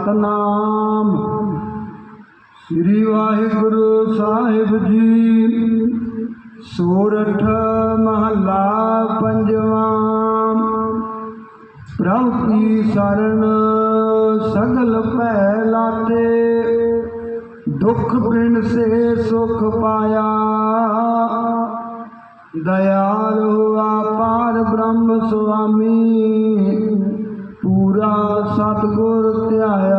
نام شری واحر صاحب جی سورٹھ محلہ پنجوام پرہ کی شرن سگل پہ لا تے دکھ بن سے سکھ پایا دیا ہوا پار برہم سوامی ستگایا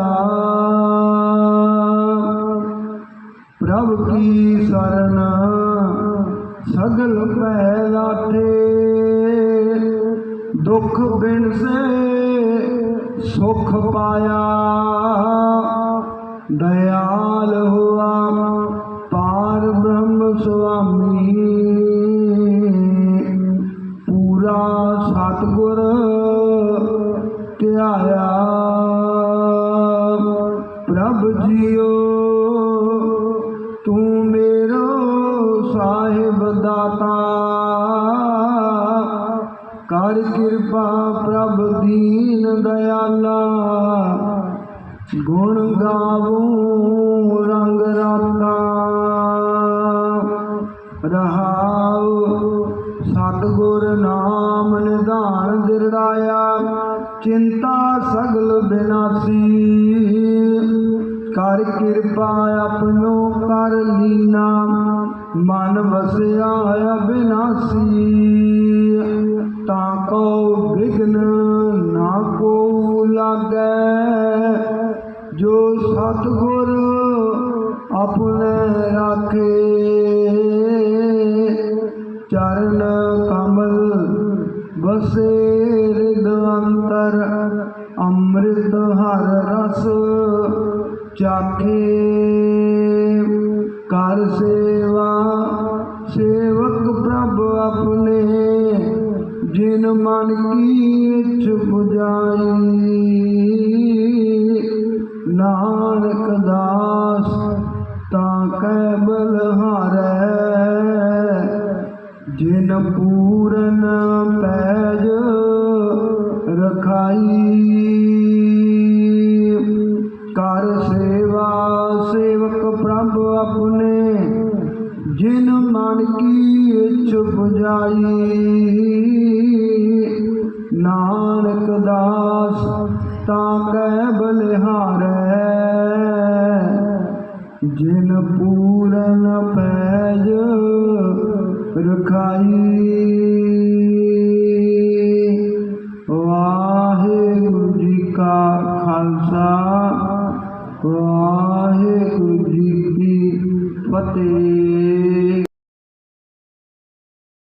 پرب کی شرنا سگل پی لا تھے دکھ بن سے سکھ پایا ڈیا ਆਇਆ ਪ੍ਰਭ ਜੀਓ ਤੂੰ ਮੇਰਾ ਸਾਹਿਬ ਦਾਤਾ ਕਰ ਕਿਰਪਾ ਪ੍ਰਭ ਦੀਨ ਦਿਆਲਾ ਗੁਣ ਗਾਵੂੰ ਰੰਗ ਰਾਤਾ ਰਹਾਉ ਸਤਗੁਰ ਨਾਮ ਨਿਧਾਨ ਦਿਰੜਾਇਆ چنتا سگل بنا سی کرپا اپنوں کر لینا من بسیا بنا سی تا کوگھن نہ کو لگے جو ست گور اپنے رکھے چرن کمل بسے امرت ہر رس چاخے کر سیوا سیوک پربھ اپنے جن من کی چپ جائی نانک داس تبل ہر جن پو پرب اپنے جن من کی چپ جائی نانک داس بلہار جن پورن پیج رکھائی